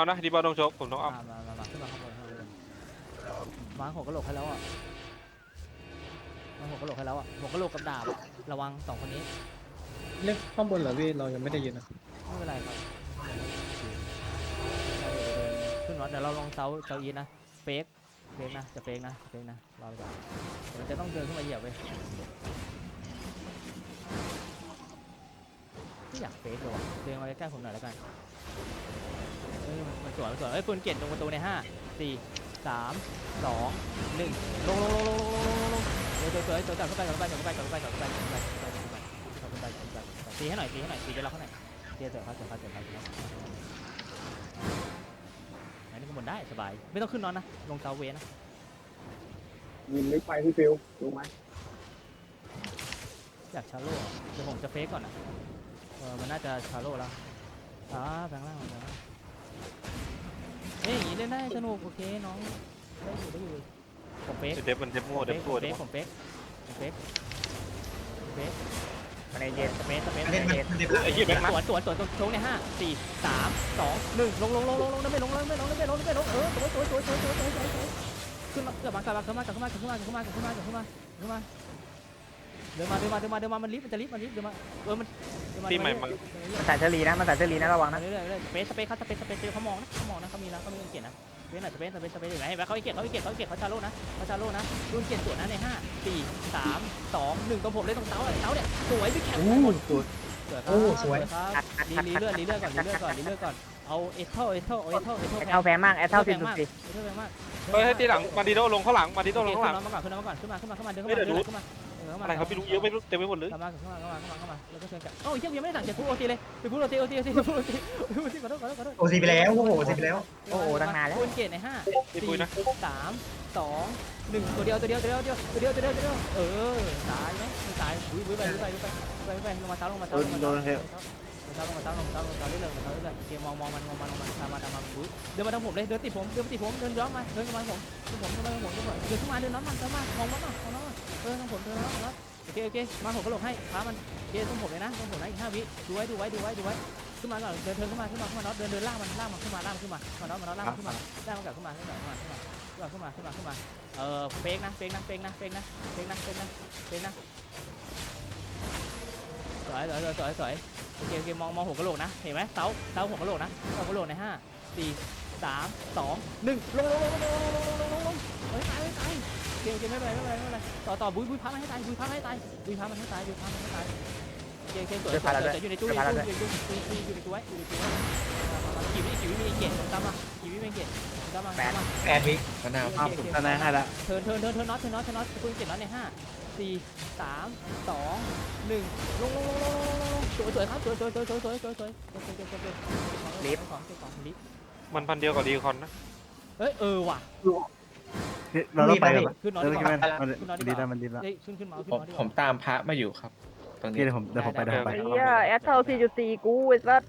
เอานะดีบอลต้องโชกผมต้องเอามามามามาขึ้นมาข้างบนข้างบนวางหัวกระโหลกให้แล้วอะวางหัวกระโหลกให้แล้วอะหัวกระโหลกกับดาบอะระวังสองคนนี้เรียกข้างบนเหรอพี่เรายังไม่ได้ยินนะไม่เป็นไรครับขึ้นรถเดี๋ยวเราลองเซาเซาอีทนะเฟกเฟกนะจะเฟกนะเฟกนะรอไปก่อนเดี๋ยวมันจะต้องเดินขึ้นมาเหยียบเว้ยไม่อยากเฟกเลยว่ะเดินมาใกล้ๆผมหน่อยแล้วกัน เอ้ยมันสวยมันสวยเอ้ยปืนเก็บลงประตูในห้าสี่สามสองหนึ่งลงลงลงลงลงลงลงลงเดี๋ยวเดี๋ยวเดี๋ยวเดี๋ยวจับเข้าไปจับเข้าไปจับเข้าไปจับเข้าไปจับเข้าไปจับเข้าไปจับเข้าไปจับเข้าไปจับเข้าไปจับเข้าไปตีให้หน่อยตีให้หน่อยตีจะล็อกให้หน่อยตีเสร็จครับเสร็จครับเสร็จครับเสร็จครับอันนี้ก็บนได้สบายไม่ต้องขึ้นนอนนะลงเตาเวนะยิงไม่ไปพี่ฟิวรู้ไหมอยากชาโล่เดี๋ยวผมจะเฟกก่อนนะเออมันน่าจะชาโล่แล้วอ่าแบงล่างแบงล่าง เฮ้ยเล่นได้สนุกโอเคน้องได้อยู่ได้อยู่ผมเฟกเดฟมันเดฟโม่เดฟโม่เดฟผมเฟกผมเฟกผมเฟกมาในเย็นสเปซสเปซมันเย็นสวนสวนสวนตรงชงในห้าสี่สามสองหนึ่งลงลงลงลงลงไม่ลงไม่ลงไม่ลงไม่ลงเออสวยสวยสวยสวยสวยสวยขึ้นมาเกือบมากลับมาขึ้นมากลับขึ้นมากลับขึ้นมากลับขึ้นมากลับขึ้นมากลับขึ้นมากลับขึ้นมา เดินมาเดินมาเดินมาเดินมามันลิฟต์มันจะลิฟต์มันลิฟต์เดินมาเออมันที่ใหม่มา มันสายเชลีนะมันสายเชลีนะระวังนะ เรื่อยๆเรื่อยๆสเปซสเปซเขาสเปซสเปซเขามองนะเขามองนะเขามีนะเขามีเกียรตินะเว้นหน่อยสเปซสเปซสเปซเห็นไหมเห็นไหมเขาเกียรติเขาเกียรติเขาเกียรติเขาชาโลนะเขาชาโลนะรุ่นเกียรติสวนนะในห้าสี่สามสองหนึ่งตรงผมเลยตรงเต้าเลยเต้าเนี่ยสวยพี่แข็งโอ้สวยสวยครับโอ้สวย ครับอัดอัดรีอัดรีอัดเลือดรีเลือดก่อนรีเลือดก่อนรีเลือดก่อนเอาเอทเทิลเอทเทิลเอทเทิลเอทเทิลแอดเท่าแพงมากแอดเท่าสิบสิบสี่เอทเทิลแพงมาก เฮ้ยให้ตีหลังมาดิโดลงข้างหลังมาดิโดโอลเคงข้างหลัง ขึ้นมาก่อนขึ้นมาก่อนขึ้นมาขึ้นมาขึ้นมาเดินเฮ้เข้ายมาเดี๋ยวเดินดูเข้ามา อะไรครับไม่รู้เยอะไม่รู้เต็มไปหมดเลยเข้ามาเข้ามาเข้ามาเข้ามาเข้ามาแล้วก็เชิญกลับโอ้ยเชี่ยยังไม่ได้สั่งเจ็ดพูโอทีเลยไปพูโอซีโอทีโอทีโอทีโอทีขอโทษขอโทษขอโทษโอทีไปแล้วโอ้โหโอทีไปแล้วโอ้โหตั้งนานแล้วคูณเกตในห้าสี่สามสองหนึ่งตัวเดียวตัวเดียวตัวเดียวตัวเดียวตัวเดียวตัวเดียวเออตายไหมไม่ตายวุ้ยวุ้ยไปวุ้ยไปวุ้ยไปวุ้ยไปลงมาเท้าลงมาเท้าลงมาเท้าลงมาเท้าลงมาเท้าลมาเท้าลมาเท้าเรื่อยๆลงมเท้ารื่อยๆเกมมองมองมันมองมันมองมันตามมาตามมาวุ้ยเดินมาทางผมเลยเดินติดผมเดินติดผมเดินย้อนมาเดินมาผมเดินผมเดินมาผมเผมเดินมาเดินน้ำมันเดินมามองมันมามองน อเคโอเคมาผมก็หลบให้พามันเกตรงผมเลยนะตรงผมนะอีกห้าวิดูไว้ดูไว้ดูไว้ดูไว้ขึ้นมาก่อนเดินเดินขึ้นมาขึ้นมาขึ้นมาน็อตเดินเดินล่างมันล่างมันขึ้นมาล่างมันขึ้นมามาน็อตมาน็อตล่างมันขึ้นมาล่างมันกลับขึ้นมาขึ้นมาขึ้นมาขึ้นมาขึ้นมาขึ้นมาขึ้นมาเออเฟกนะเฟกนะเฟกนะเฟกนะเฟกนะเฟกนะเฟกนะสวยสวยสวยสวยสวยโอเคโอเคมองมองหัวกะโหลกนะเห็นไหมเสาเสาหัวกะโหลกนะหัวกะโหลกในห้าสี่สามสองหนึ่งลงลงลงลงลงลงลงลงลงลงเฮ้ยตายเฮ้ยตายโอเคโอเคไม่เป็นไรไม่เป็นไรไม่เป็นไร ต่อต่อบุยบุยพับมัให้ตายบุยพับมัให้ตายบุยพับมัให้ตายบุยพับมัให้ตายเก่งเก่งสวยสวยสวยอยู่ในตู้อยู่ในตู้อยู่ในตู้อยู่ในตู้อยู่ในตู้กี่วิกี่วิมีเกียติตามมากี่วิมีเกียติตามมาแปดแปดวิขนาดภาพสุดขนาดให้ละเทิร์นเทิร์นเทิร์นเทิร์นน็อตเทิร์นน็อตเทิร์นน็อตคุณเจ็ดน็อตในห้าสี่สามสองหนึ่งลงลงลงลงลงสวยสวยครับสวยสวยสวยสวยสวยสวยสวยลิฟต์มันพันเดียวกับดีคอนนะเอ้ยเออว่ะ เราต้องไปกันขึ้นน็อตเออดีกใช่ไหมว่ามันขึ้นน็อตมันดีดีกแล้วว่ามันดีแล้วเฮ้ยขึ้นขึ้นมาขึ้นผมน็อตดีกผมว่าตามพระมาอยู่ครับ ตรงพี่นี้เดี๋ยวผมเดี๋ยวผมไปเดี๋ยวผมไปเฮียแอดเท่าสี่จุดสี่กูไอ้สัส